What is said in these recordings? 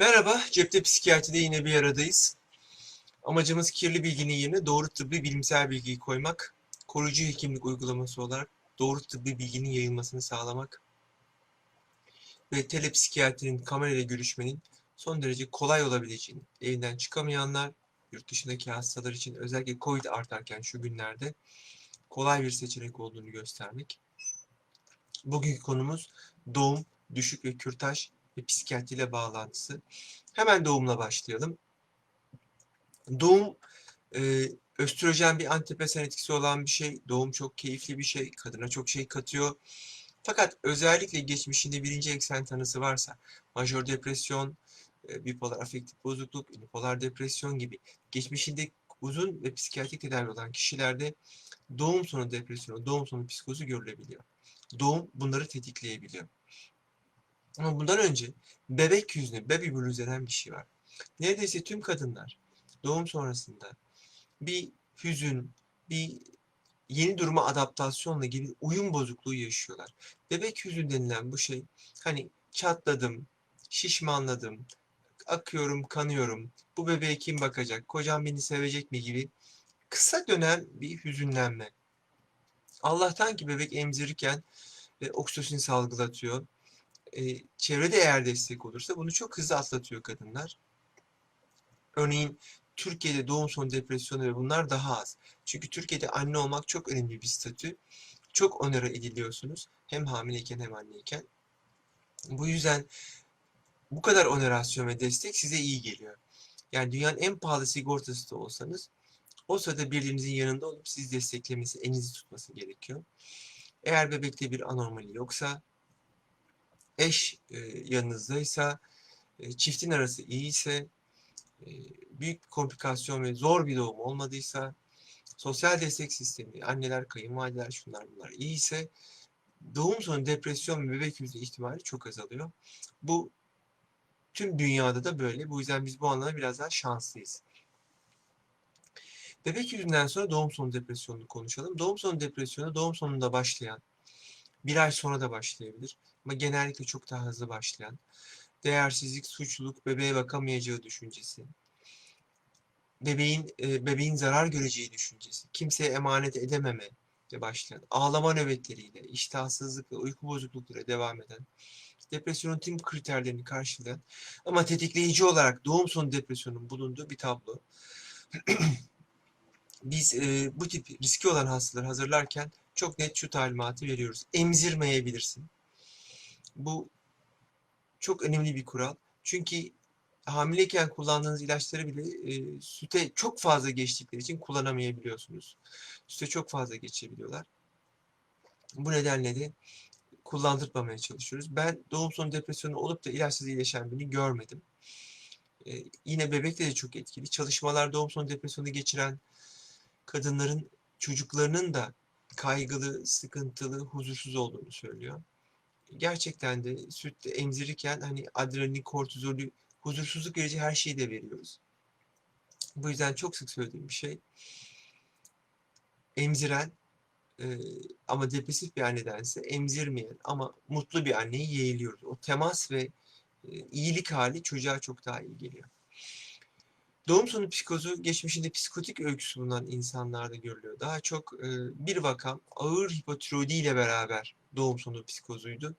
Merhaba, Cepte Psikiyatri'de yine bir aradayız. Amacımız kirli bilginin yerine doğru tıbbi bilimsel bilgiyi koymak, koruyucu hekimlik uygulaması olarak doğru tıbbi bilginin yayılmasını sağlamak ve telepsikiyatrinin kamerayla görüşmenin son derece kolay olabileceğini, evinden çıkamayanlar, yurt dışındaki hastalar için özellikle COVID artarken şu günlerde kolay bir seçenek olduğunu göstermek. Bugünkü konumuz doğum, düşük ve kürtaj ve psikiyatriyle bağlantısı. Hemen doğumla başlayalım. Doğum e, östrojen bir antidepresan etkisi olan bir şey. Doğum çok keyifli bir şey. Kadına çok şey katıyor. Fakat özellikle geçmişinde birinci eksen tanısı varsa majör depresyon, e, bipolar afektif bozukluk, unipolar depresyon gibi geçmişinde uzun ve psikiyatrik tedavi olan kişilerde doğum sonu depresyonu, doğum sonu psikozu görülebiliyor. Doğum bunları tetikleyebiliyor. Ama bundan önce bebek yüzünü, baby blues denen bir şey var. Neredeyse tüm kadınlar doğum sonrasında bir hüzün, bir yeni duruma adaptasyonla gibi uyum bozukluğu yaşıyorlar. Bebek hüzün denilen bu şey hani çatladım, şişmanladım, akıyorum, kanıyorum, bu bebeğe kim bakacak, kocam beni sevecek mi gibi kısa dönem bir hüzünlenme. Allah'tan ki bebek emzirirken e, oksitosin salgılatıyor. E, çevrede eğer destek olursa bunu çok hızlı atlatıyor kadınlar. Örneğin Türkiye'de doğum sonu depresyonu ve bunlar daha az. Çünkü Türkiye'de anne olmak çok önemli bir statü. Çok onere ediliyorsunuz. Hem hamileyken hem anneyken. Bu yüzden bu kadar onerasyon ve destek size iyi geliyor. Yani dünyanın en pahalı sigortası da olsanız o sırada birbirinizin yanında olup sizi desteklemesi, elinizi tutması gerekiyor. Eğer bebekte bir anomali yoksa, eş e, yanınızdaysa, e, çiftin arası iyiyse, e, büyük bir komplikasyon ve zor bir doğum olmadıysa, sosyal destek sistemi, anneler, kayınvalideler, şunlar bunlar iyiyse, doğum sonu depresyon ve bebek yüzü ihtimali çok azalıyor. Bu tüm dünyada da böyle. Bu yüzden biz bu anlamda biraz daha şanslıyız. Bebek yüzünden sonra doğum sonu depresyonunu konuşalım. Doğum sonu depresyonu doğum sonunda başlayan, bir ay sonra da başlayabilir ama genellikle çok daha hızlı başlayan, değersizlik, suçluluk, bebeğe bakamayacağı düşüncesi, bebeğin e, bebeğin zarar göreceği düşüncesi, kimseye emanet edememe ile başlayan, ağlama nöbetleriyle, iştahsızlık ve uyku bozuklukları devam eden, depresyonun tüm kriterlerini karşılayan ama tetikleyici olarak doğum sonu depresyonun bulunduğu bir tablo. Biz e, bu tip riski olan hastaları hazırlarken çok net şu talimatı veriyoruz. Emzirmeyebilirsin. Bu çok önemli bir kural. Çünkü hamileyken kullandığınız ilaçları bile e, süte çok fazla geçtikleri için kullanamayabiliyorsunuz. Süte çok fazla geçebiliyorlar. Bu nedenle de kullandırmamaya çalışıyoruz. Ben doğum sonu depresyonu olup da ilaçsız iyileşen birini görmedim. Ee, yine bebekte de çok etkili. Çalışmalar doğum sonu depresyonu geçiren kadınların çocuklarının da kaygılı, sıkıntılı, huzursuz olduğunu söylüyor. Gerçekten de sütte emzirirken hani adrenalin, kortizolü, huzursuzluk verici her şeyi de veriyoruz. Bu yüzden çok sık söylediğim bir şey. Emziren e, ama depresif bir annedense emzirmeyen ama mutlu bir anneyi yeğliyoruz. O temas ve e, iyilik hali çocuğa çok daha iyi geliyor. Doğum sonu psikozu geçmişinde psikotik öyküsü bulunan insanlarda görülüyor. Daha çok e, bir vakam ağır hipotiroidi ile beraber doğum sonu psikozuydu.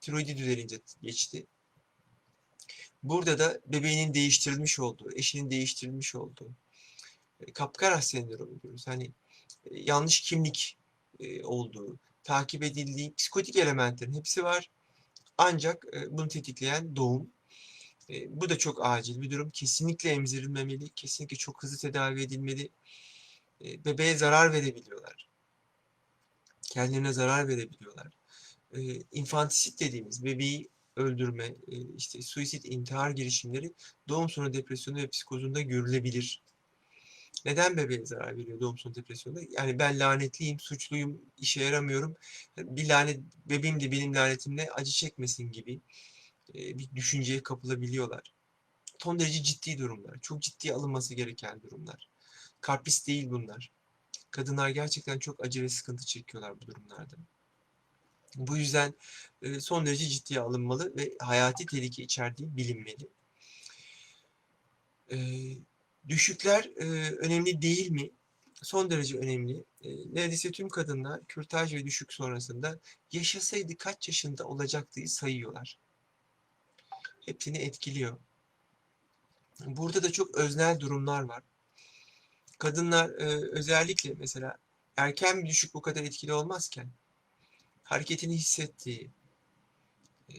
Tiroidi düzelince geçti. Burada da bebeğinin değiştirilmiş olduğu, eşinin değiştirilmiş olduğu, e, kapkara sendromu diyoruz. Hani e, yanlış kimlik e, olduğu, takip edildiği psikotik elementlerin hepsi var. Ancak e, bunu tetikleyen doğum. Bu da çok acil bir durum. Kesinlikle emzirilmemeli, kesinlikle çok hızlı tedavi edilmeli. Bebeğe zarar verebiliyorlar. Kendilerine zarar verebiliyorlar. E, infantisit dediğimiz bebeği öldürme, işte suisit, intihar girişimleri doğum sonu depresyonu ve psikozunda görülebilir. Neden bebeğe zarar veriyor doğum sonu depresyonda? Yani ben lanetliyim, suçluyum, işe yaramıyorum. Bir lanet, bebeğim de benim lanetimle acı çekmesin gibi bir düşünceye kapılabiliyorlar. Son derece ciddi durumlar. Çok ciddi alınması gereken durumlar. Karpis değil bunlar. Kadınlar gerçekten çok acı ve sıkıntı çekiyorlar bu durumlarda. Bu yüzden son derece ciddiye alınmalı ve hayati tehlike içerdiği bilinmeli. Düşükler önemli değil mi? Son derece önemli. Neredeyse tüm kadınlar kürtaj ve düşük sonrasında yaşasaydı kaç yaşında olacaktı sayıyorlar. Hepsini etkiliyor. Burada da çok öznel durumlar var. Kadınlar e, özellikle mesela erken bir düşük bu kadar etkili olmazken hareketini hissettiği, e,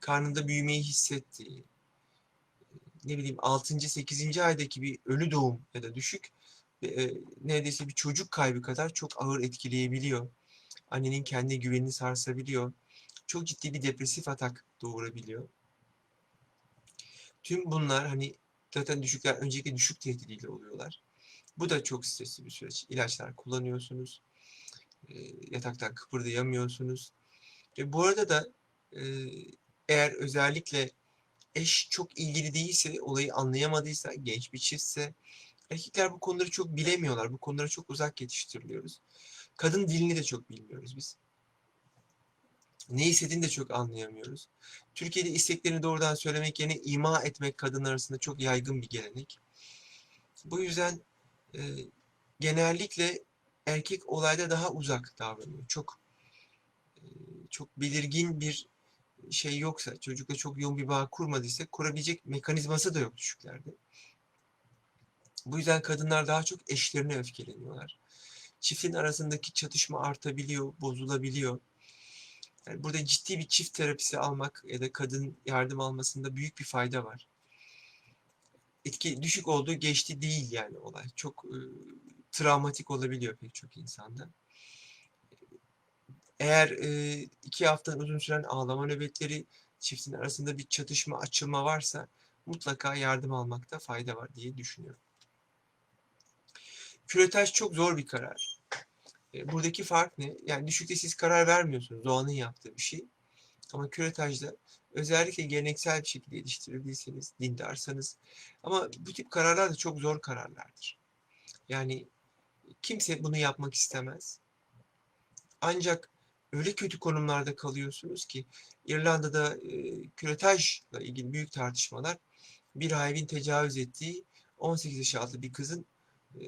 karnında büyümeyi hissettiği, e, ne bileyim 6. 8. aydaki bir ölü doğum ya da düşük e, neredeyse bir çocuk kaybı kadar çok ağır etkileyebiliyor. Annenin kendi güvenini sarsabiliyor. Çok ciddi bir depresif atak doğurabiliyor. Tüm bunlar hani zaten düşükler öncelikle düşük tehdidiyle oluyorlar. Bu da çok stresli bir süreç. İlaçlar kullanıyorsunuz. Yataktan kıpırdayamıyorsunuz. E, bu arada da eğer özellikle eş çok ilgili değilse, olayı anlayamadıysa, genç bir çiftse, erkekler bu konuları çok bilemiyorlar. Bu konulara çok uzak yetiştiriliyoruz. Kadın dilini de çok bilmiyoruz biz. Ne istediğini de çok anlayamıyoruz. Türkiye'de isteklerini doğrudan söylemek yerine ima etmek kadınlar arasında çok yaygın bir gelenek. Bu yüzden e, genellikle erkek olayda daha uzak davranıyor. Çok e, çok belirgin bir şey yoksa, çocukla çok yoğun bir bağ kurmadıysa kurabilecek mekanizması da yok düşüklerde. Bu yüzden kadınlar daha çok eşlerine öfkeleniyorlar. Çiftin arasındaki çatışma artabiliyor, bozulabiliyor. Yani burada ciddi bir çift terapisi almak ya da kadın yardım almasında büyük bir fayda var. Etki düşük olduğu geçti değil yani olay. Çok e, travmatik olabiliyor pek çok insanda. Eğer e, iki haftadan uzun süren ağlama nöbetleri, çiftin arasında bir çatışma, açılma varsa mutlaka yardım almakta fayda var diye düşünüyorum. Küretaj çok zor bir karar. Buradaki fark ne? Yani düşükte siz karar vermiyorsunuz. Doğanın yaptığı bir şey. Ama küretajda özellikle geleneksel bir şekilde yetiştirildiyseniz, dindarsanız ama bu tip kararlar da çok zor kararlardır. Yani kimse bunu yapmak istemez. Ancak öyle kötü konumlarda kalıyorsunuz ki İrlanda'da e, küretajla ilgili büyük tartışmalar bir rahibin tecavüz ettiği 18 yaş altı bir kızın e,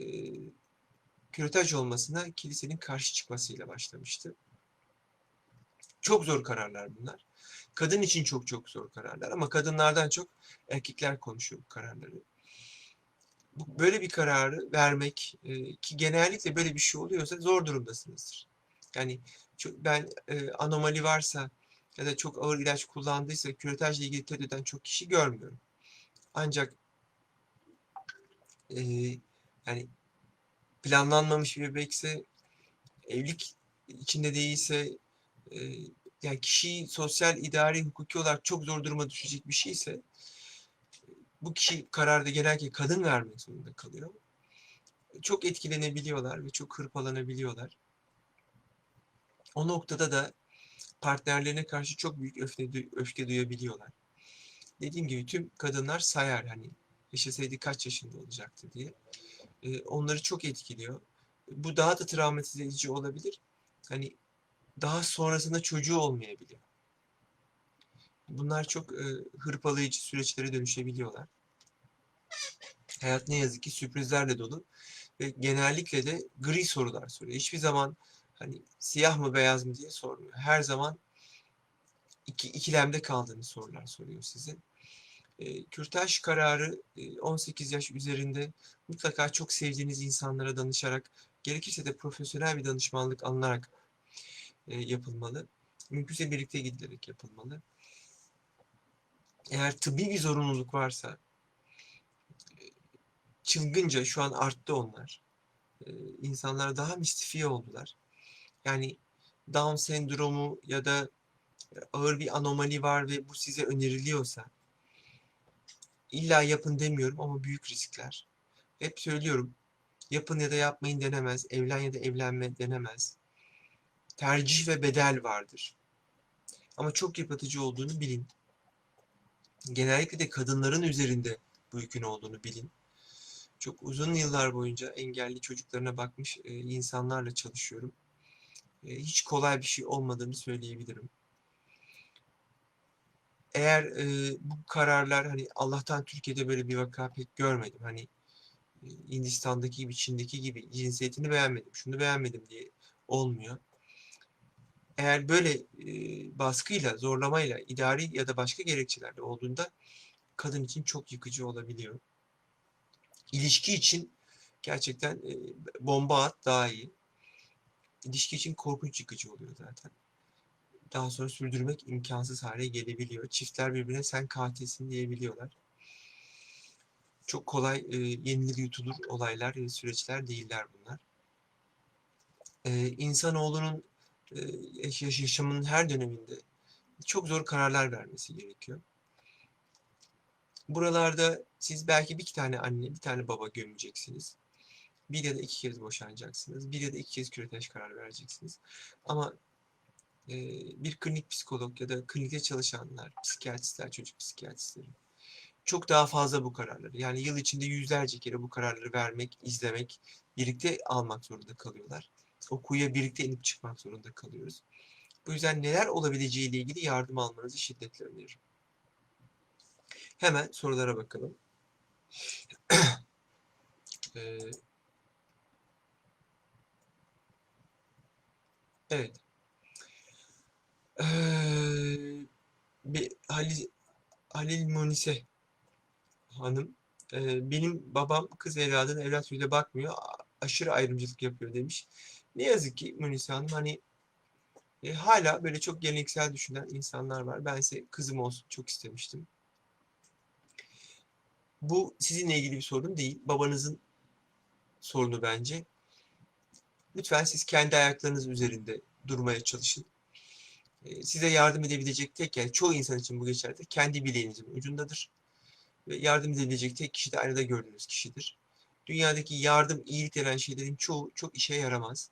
küretaj olmasına kilisenin karşı çıkmasıyla başlamıştı. Çok zor kararlar bunlar. Kadın için çok çok zor kararlar ama kadınlardan çok erkekler konuşuyor bu kararları. Böyle bir kararı vermek e, ki genellikle böyle bir şey oluyorsa zor durumdasınızdır. Yani ben e, anomali varsa ya da çok ağır ilaç kullandıysa küretajla ilgili eden çok kişi görmüyorum. Ancak e, yani planlanmamış bir bebekse evlilik içinde değilse e, yani kişiyi sosyal, idari, hukuki olarak çok zor duruma düşecek bir şeyse bu kişi kararda genellikle kadın vermek zorunda kalıyor. Çok etkilenebiliyorlar ve çok hırpalanabiliyorlar. O noktada da partnerlerine karşı çok büyük öfke, öfke duyabiliyorlar. Dediğim gibi tüm kadınlar sayar hani yaşasaydı kaç yaşında olacaktı diye. Onları çok etkiliyor. Bu daha da travmatize edici olabilir. Hani daha sonrasında çocuğu olmayabiliyor. Bunlar çok hırpalayıcı süreçlere dönüşebiliyorlar. Hayat ne yazık ki sürprizlerle dolu ve genellikle de gri sorular soruyor. Hiçbir zaman hani siyah mı beyaz mı diye sormuyor. Her zaman iki, ikilemde kaldığını sorular soruyor size. Kürtaj kararı e, 18 yaş üzerinde mutlaka çok sevdiğiniz insanlara danışarak gerekirse de profesyonel bir danışmanlık alınarak yapılmalı. Mümkünse birlikte gidilerek yapılmalı. Eğer tıbbi bir zorunluluk varsa çılgınca şu an arttı onlar. E, insanlar daha mistifiye oldular. Yani Down sendromu ya da ağır bir anomali var ve bu size öneriliyorsa illa yapın demiyorum ama büyük riskler. Hep söylüyorum yapın ya da yapmayın denemez, evlen ya da evlenme denemez. Tercih ve bedel vardır. Ama çok yıpratıcı olduğunu bilin. Genellikle de kadınların üzerinde bu yükün olduğunu bilin. Çok uzun yıllar boyunca engelli çocuklarına bakmış insanlarla çalışıyorum. Hiç kolay bir şey olmadığını söyleyebilirim. Eğer e, bu kararlar hani Allah'tan Türkiye'de böyle bir vaka pek görmedim. Hani Hindistan'daki gibi, Çin'deki gibi cinsiyetini beğenmedim, şunu beğenmedim diye olmuyor. Eğer böyle e, baskıyla, zorlamayla, idari ya da başka gerekçelerle olduğunda kadın için çok yıkıcı olabiliyor. İlişki için gerçekten e, bomba at daha iyi. İlişki için korkunç yıkıcı oluyor zaten. Daha sonra sürdürmek imkansız hale gelebiliyor. Çiftler birbirine sen katilsin diyebiliyorlar. Çok kolay e, yenilir yutulur olaylar ve süreçler değiller bunlar. E, insanoğlunun e, yaş- yaşamının her döneminde çok zor kararlar vermesi gerekiyor. Buralarda siz belki bir iki tane anne, bir tane baba gömeceksiniz. Bir ya da iki kez boşanacaksınız. Bir ya da iki kez kürtaj karar vereceksiniz. Ama bir klinik psikolog ya da klinikte çalışanlar, psikiyatristler, çocuk psikiyatristleri çok daha fazla bu kararları. Yani yıl içinde yüzlerce kere bu kararları vermek, izlemek, birlikte almak zorunda kalıyorlar. O kuyuya birlikte inip çıkmak zorunda kalıyoruz. Bu yüzden neler olabileceğiyle ilgili yardım almanızı şiddetle öneririm. Hemen sorulara bakalım. Evet. Bir Halil, Halil Munise Hanım, e, benim babam kız evladına evlat gözüyle bakmıyor, aşırı ayrımcılık yapıyor demiş. Ne yazık ki Munise Hanım hani e, hala böyle çok geleneksel düşünen insanlar var. Ben ise kızım olsun çok istemiştim. Bu sizinle ilgili bir sorun değil. Babanızın sorunu bence. Lütfen siz kendi ayaklarınız üzerinde durmaya çalışın. Size yardım edebilecek tek yer, çoğu insan için bu geçerli, kendi bileğinizin ucundadır. Ve yardım edebilecek tek kişi de aynada gördüğünüz kişidir. Dünyadaki yardım, iyilik denen şeylerin çoğu çok işe yaramaz.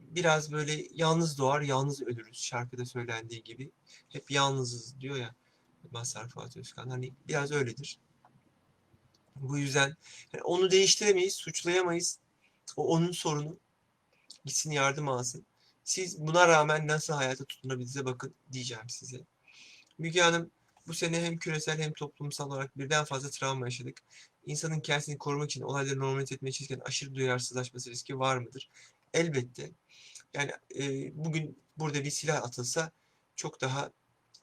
Biraz böyle yalnız doğar, yalnız ölürüz şarkıda söylendiği gibi. Hep yalnızız diyor ya Mazhar Fuat Özkan. Hani biraz öyledir. Bu yüzden yani onu değiştiremeyiz, suçlayamayız. O onun sorunu. Gitsin yardım alsın. Siz buna rağmen nasıl hayata tutunabildiğinize bakın diyeceğim size. Müge Hanım bu sene hem küresel hem toplumsal olarak birden fazla travma yaşadık. İnsanın kendisini korumak için olayları normalize etmeye çalışırken aşırı duyarsızlaşması riski var mıdır? Elbette. Yani e, bugün burada bir silah atılsa çok daha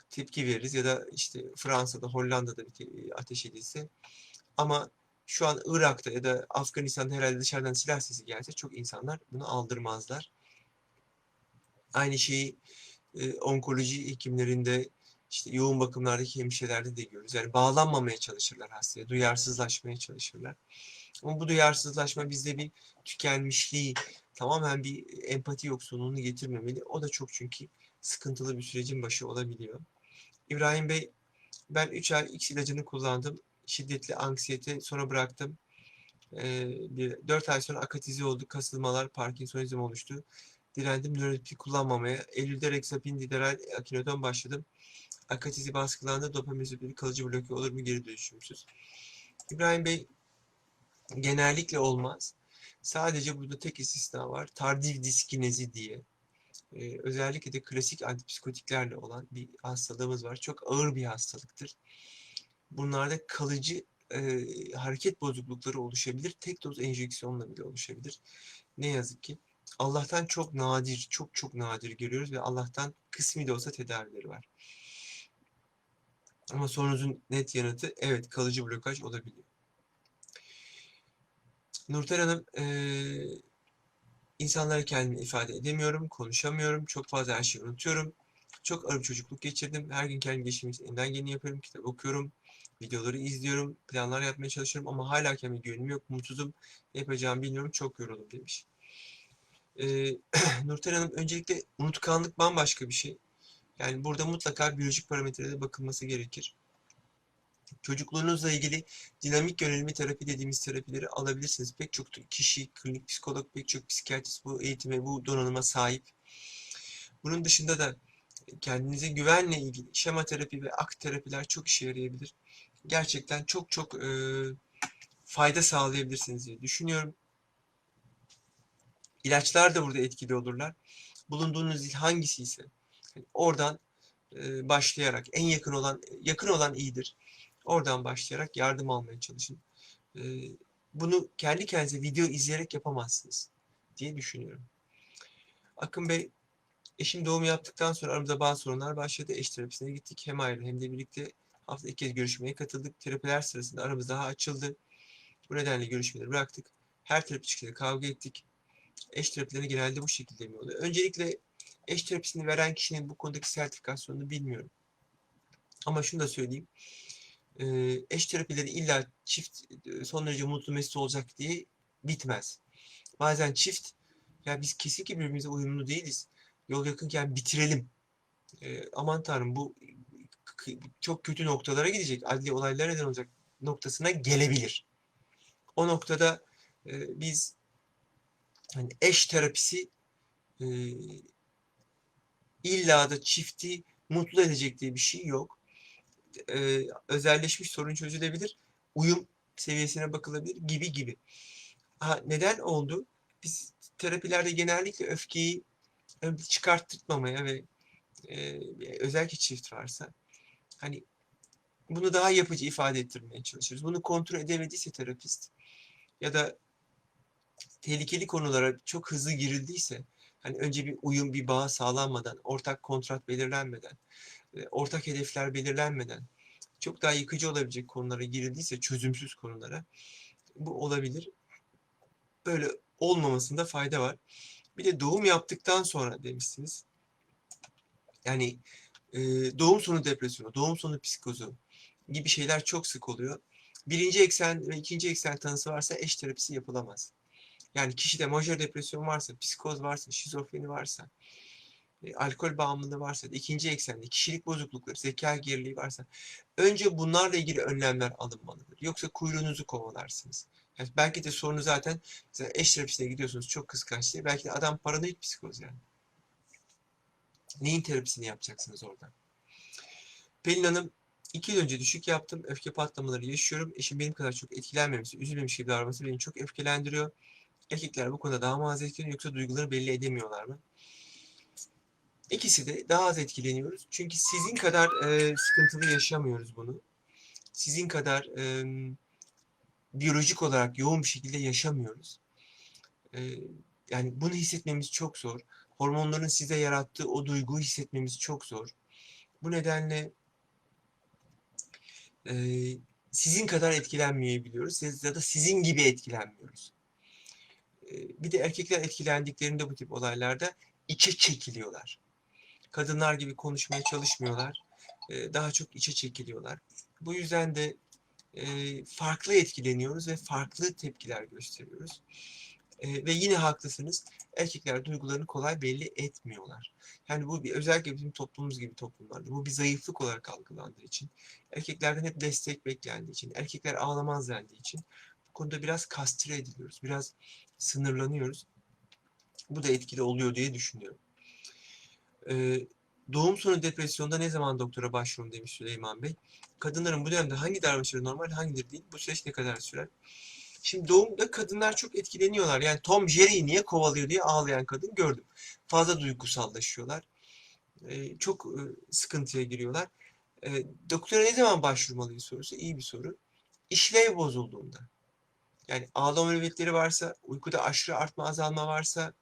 tepki veririz ya da işte Fransa'da, Hollanda'da bir te- ateş edilse. Ama şu an Irak'ta ya da Afganistan'da herhalde dışarıdan silah sesi gelse çok insanlar bunu aldırmazlar. Aynı şeyi e, onkoloji hekimlerinde işte yoğun bakımlardaki hemşirelerde de görüyoruz. Yani bağlanmamaya çalışırlar hastaya, duyarsızlaşmaya çalışırlar. Ama bu duyarsızlaşma bizde bir tükenmişliği, tamamen bir empati yoksunluğunu getirmemeli. O da çok çünkü sıkıntılı bir sürecin başı olabiliyor. İbrahim Bey, ben 3 ay X ilacını kullandım. Şiddetli anksiyete sonra bıraktım. Ee, bir, 4 ay sonra akatize oldu. Kasılmalar, Parkinsonizm oluştu. Direndim nöroleptik kullanmamaya. Eylül'de Rexapin, Dideral, Akinodon başladım. Akatizi baskılandı. Dopamine kalıcı bloke olur mu geri dönüşümsüz. İbrahim Bey genellikle olmaz. Sadece burada tek istisna var. Tardiv diskinezi diye. Ee, özellikle de klasik antipsikotiklerle olan bir hastalığımız var. Çok ağır bir hastalıktır. Bunlarda kalıcı e, hareket bozuklukları oluşabilir. Tek doz enjeksiyonla bile oluşabilir. Ne yazık ki. Allah'tan çok nadir, çok çok nadir görüyoruz ve Allah'tan kısmi de olsa tedavileri var. Ama sorunuzun net yanıtı evet kalıcı blokaj olabiliyor. Nurten Hanım, eee insanlara kendimi ifade edemiyorum, konuşamıyorum, çok fazla her şeyi unutuyorum. Çok ağır çocukluk geçirdim. Her gün kendim gelişim için geleni yapıyorum, kitap okuyorum, videoları izliyorum, planlar yapmaya çalışıyorum ama hala kendime güvenim yok, mutsuzum, ne yapacağımı bilmiyorum, çok yoruldum demiş. Eee Nurten Hanım, öncelikle unutkanlık bambaşka bir şey. Yani burada mutlaka biyolojik parametrelere bakılması gerekir. Çocukluğunuzla ilgili dinamik yönelimli terapi dediğimiz terapileri alabilirsiniz. Pek çok kişi, klinik psikolog, pek çok psikiyatrist bu eğitime, bu donanıma sahip. Bunun dışında da kendinize güvenle ilgili şema terapi ve akt terapiler çok işe yarayabilir. Gerçekten çok çok e, fayda sağlayabilirsiniz diye düşünüyorum. İlaçlar da burada etkili olurlar. Bulunduğunuz il hangisi ise yani oradan e, başlayarak en yakın olan yakın olan iyidir. Oradan başlayarak yardım almaya çalışın. E, bunu kendi kendinize video izleyerek yapamazsınız diye düşünüyorum. Akın Bey eşim doğum yaptıktan sonra aramızda bazı sorunlar başladı. Eş terapisine gittik. Hem ayrı hem de birlikte hafta iki kez görüşmeye katıldık. Terapiler sırasında aramız daha açıldı. Bu nedenle görüşmeleri bıraktık. Her terapi çıkışında kavga ettik. Eş terapileri genelde bu şekilde mi oluyor? Öncelikle eş terapisini veren kişinin bu konudaki sertifikasyonunu bilmiyorum. Ama şunu da söyleyeyim. Ee, eş terapileri illa çift e, son derece mutlu mesut olacak diye bitmez. Bazen çift ya biz kesinlikle birbirimize uyumlu değiliz. Yol yakınken bitirelim. Ee, aman tanrım bu çok kötü noktalara gidecek. Adli olaylara neden olacak noktasına gelebilir. O noktada e, biz hani eş terapisi e, illa da çifti mutlu edecek diye bir şey yok. E, özelleşmiş sorun çözülebilir. Uyum seviyesine bakılabilir gibi gibi. Ha, neden oldu? Biz terapilerde genellikle öfkeyi ön çıkarttırmamaya ve e, özellikle çift varsa hani bunu daha yapıcı ifade ettirmeye çalışıyoruz. Bunu kontrol edemediyse terapist ya da tehlikeli konulara çok hızlı girildiyse hani önce bir uyum, bir bağ sağlanmadan, ortak kontrat belirlenmeden, e, ortak hedefler belirlenmeden çok daha yıkıcı olabilecek konulara girildiyse, çözümsüz konulara bu olabilir. Böyle olmamasında fayda var. Bir de doğum yaptıktan sonra demişsiniz. Yani e, doğum sonu depresyonu, doğum sonu psikozu gibi şeyler çok sık oluyor. Birinci eksen ve ikinci eksen tanısı varsa eş terapisi yapılamaz. Yani kişide majör depresyon varsa, psikoz varsa, şizofreni varsa, e, alkol bağımlılığı varsa, ikinci eksende kişilik bozuklukları, zeka geriliği varsa önce bunlarla ilgili önlemler alınmalıdır. Yoksa kuyruğunuzu kovalarsınız. Yani belki de sorunu zaten mesela eş terapisine gidiyorsunuz çok kıskanç diye. Belki de adam paranoid psikoz yani. Neyin terapisini yapacaksınız orada? Pelin Hanım iki yıl önce düşük yaptım. Öfke patlamaları yaşıyorum. Eşim benim kadar çok etkilenmemesi, üzülmemiş gibi davranması beni çok öfkelendiriyor. Erkekler bu konuda daha mı az etkileniyor yoksa duyguları belli edemiyorlar mı? İkisi de daha az etkileniyoruz. Çünkü sizin kadar e, sıkıntılı yaşamıyoruz bunu. Sizin kadar e, biyolojik olarak yoğun bir şekilde yaşamıyoruz. E, yani bunu hissetmemiz çok zor. Hormonların size yarattığı o duyguyu hissetmemiz çok zor. Bu nedenle e, sizin kadar etkilenmeyebiliyoruz ya da sizin gibi etkilenmiyoruz. Bir de erkekler etkilendiklerinde bu tip olaylarda içe çekiliyorlar. Kadınlar gibi konuşmaya çalışmıyorlar. Daha çok içe çekiliyorlar. Bu yüzden de farklı etkileniyoruz ve farklı tepkiler gösteriyoruz. Ve yine haklısınız. Erkekler duygularını kolay belli etmiyorlar. Yani bu bir özellikle bizim toplumumuz gibi toplumlarda bu bir zayıflık olarak algılandığı için, erkeklerden hep destek beklendiği için, erkekler ağlamaz dendiği için bu konuda biraz kastre ediliyoruz. Biraz sınırlanıyoruz. Bu da etkili oluyor diye düşünüyorum. Ee, doğum sonu depresyonda ne zaman doktora başvurun demiş Süleyman Bey. Kadınların bu dönemde hangi davranışları normal, hangileri değil? Bu süreç ne kadar sürer? Şimdi doğumda kadınlar çok etkileniyorlar. Yani Tom Jerry'i niye kovalıyor diye ağlayan kadın gördüm. Fazla duygusallaşıyorlar. Ee, çok e, sıkıntıya giriyorlar. Ee, doktora ne zaman başvurmalıyız sorusu iyi bir soru. İşlev bozulduğunda. Yani ağlama nöbetleri varsa, uykuda aşırı artma azalma varsa,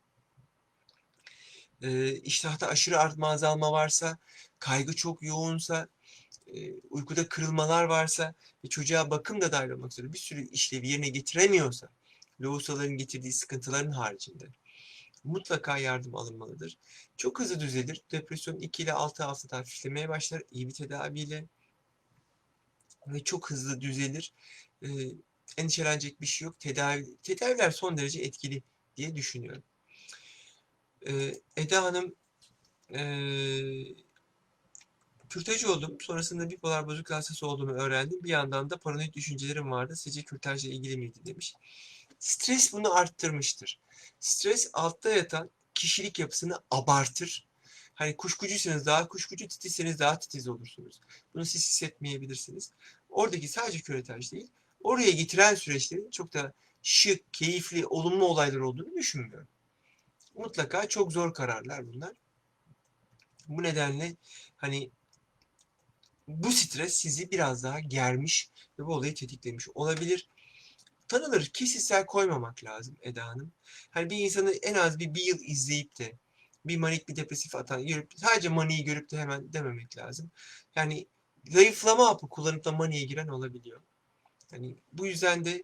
e, iştahta aşırı artma azalma varsa, kaygı çok yoğunsa, e, uykuda kırılmalar varsa ve çocuğa bakım da dahil olmak üzere bir sürü işlevi yerine getiremiyorsa, lohusaların getirdiği sıkıntıların haricinde mutlaka yardım alınmalıdır. Çok hızlı düzelir. Depresyon 2 ile 6 haftada hafiflemeye başlar iyi bir tedaviyle ve çok hızlı düzelir. E, endişelenecek bir şey yok. Tedavi, tedaviler son derece etkili diye düşünüyorum. Ee, Eda Hanım e, kürtaj oldum. Sonrasında bipolar bozuk hastası olduğumu öğrendim. Bir yandan da paranoid düşüncelerim vardı. Sizce kürtajla ilgili miydi demiş. Stres bunu arttırmıştır. Stres altta yatan kişilik yapısını abartır. Hani kuşkucuysanız daha kuşkucu, titizseniz daha titiz olursunuz. Bunu siz hissetmeyebilirsiniz. Oradaki sadece kürtaj değil, oraya getiren süreçlerin çok da şık, keyifli, olumlu olaylar olduğunu düşünmüyorum. Mutlaka çok zor kararlar bunlar. Bu nedenle hani bu stres sizi biraz daha germiş ve bu olayı tetiklemiş olabilir. Tanıları kesitsel koymamak lazım Eda Hanım. Hani bir insanı en az bir, bir yıl izleyip de bir manik bir depresif atan görüp sadece maniyi görüp de hemen dememek lazım. Yani zayıflama hapı kullanıp da maniye giren olabiliyor. Yani bu yüzden de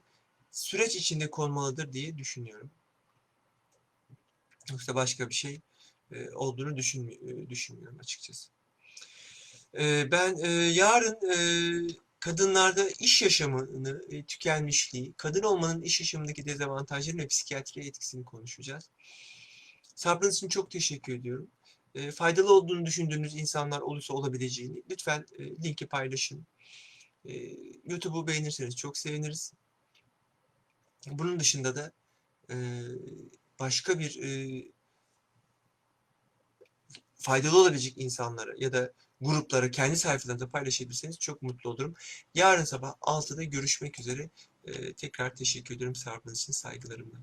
süreç içinde konmalıdır diye düşünüyorum. Yoksa başka bir şey e, olduğunu düşünmü- e, düşünmüyorum açıkçası. E, ben yarın kadınlarda iş yaşamını, tükenmişliği, kadın olmanın iş yaşamındaki dezavantajları ve psikiyatri etkisini konuşacağız. Sabrınız için çok teşekkür ediyorum. Faydalı olduğunu düşündüğünüz insanlar olursa olabileceğini lütfen linki paylaşın. YouTube'u beğenirseniz çok seviniriz. Bunun dışında da başka bir faydalı olabilecek insanlara ya da gruplara kendi sayfalarınızda paylaşabilirseniz çok mutlu olurum. Yarın sabah 6'da görüşmek üzere. Tekrar teşekkür ederim sabrınız için saygılarımla.